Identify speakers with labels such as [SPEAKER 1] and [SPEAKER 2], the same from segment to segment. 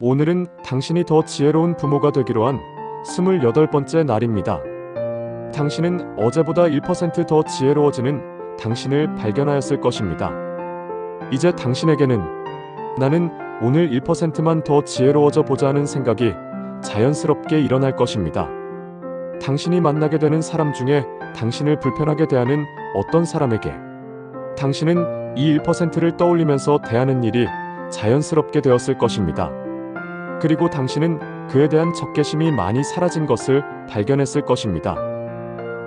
[SPEAKER 1] 오늘은 당신이 더 지혜로운 부모가 되기로 한 28번째 날입니다. 당신은 어제보다 1%더 지혜로워지는 당신을 발견하였을 것입니다. 이제 당신에게는 나는 오늘 1%만 더 지혜로워져 보자 하는 생각이 자연스럽게 일어날 것입니다. 당신이 만나게 되는 사람 중에 당신을 불편하게 대하는 어떤 사람에게 당신은 이 1%를 떠올리면서 대하는 일이 자연스럽게 되었을 것입니다. 그리고 당신은 그에 대한 적개심이 많이 사라진 것을 발견했을 것입니다.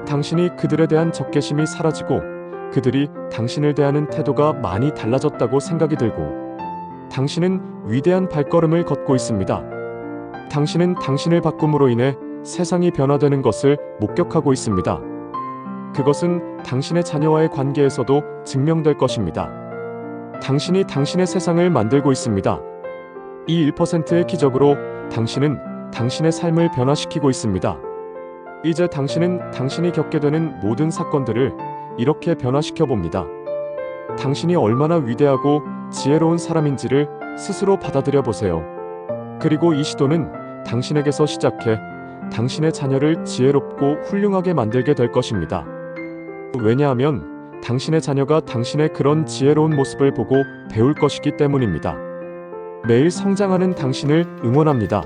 [SPEAKER 1] 당신이 그들에 대한 적개심이 사라지고 그들이 당신을 대하는 태도가 많이 달라졌다고 생각이 들고 당신은 위대한 발걸음을 걷고 있습니다. 당신은 당신을 바꿈으로 인해 세상이 변화되는 것을 목격하고 있습니다. 그것은 당신의 자녀와의 관계에서도 증명될 것입니다. 당신이 당신의 세상을 만들고 있습니다. 이 1%의 기적으로 당신은 당신의 삶을 변화시키고 있습니다. 이제 당신은 당신이 겪게 되는 모든 사건들을 이렇게 변화시켜 봅니다. 당신이 얼마나 위대하고 지혜로운 사람인지를 스스로 받아들여 보세요. 그리고 이 시도는 당신에게서 시작해 당신의 자녀를 지혜롭고 훌륭하게 만들게 될 것입니다. 왜냐하면 당신의 자녀가 당신의 그런 지혜로운 모습을 보고 배울 것이기 때문입니다. 매일 성장하는 당신을 응원합니다.